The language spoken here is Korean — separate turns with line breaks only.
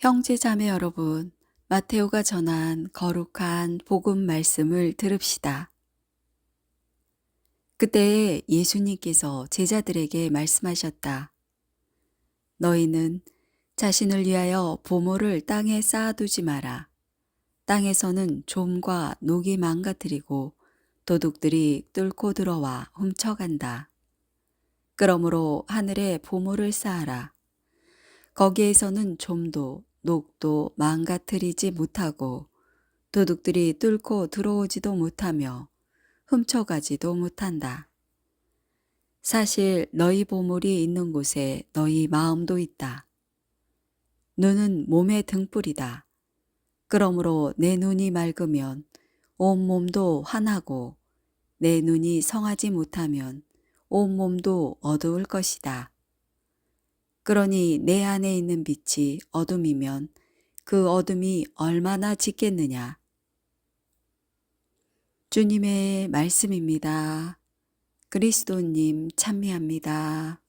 형제 자매 여러분, 마테오가 전한 거룩한 복음 말씀을 들읍시다. 그때 예수님께서 제자들에게 말씀하셨다. 너희는 자신을 위하여 보물을 땅에 쌓아두지 마라. 땅에서는 좀과 녹이 망가뜨리고 도둑들이 뚫고 들어와 훔쳐간다. 그러므로 하늘에 보물을 쌓아라. 거기에서는 좀도 녹도 망가뜨리지 못하고 도둑들이 뚫고 들어오지도 못하며 훔쳐가지도 못한다. 사실 너희 보물이 있는 곳에 너희 마음도 있다. 눈은 몸의 등불이다. 그러므로 내 눈이 맑으면 온 몸도 환하고 내 눈이 성하지 못하면 온 몸도 어두울 것이다. 그러니 내 안에 있는 빛이 어둠이면 그 어둠이 얼마나 짙겠느냐. 주님의 말씀입니다. 그리스도님 찬미합니다.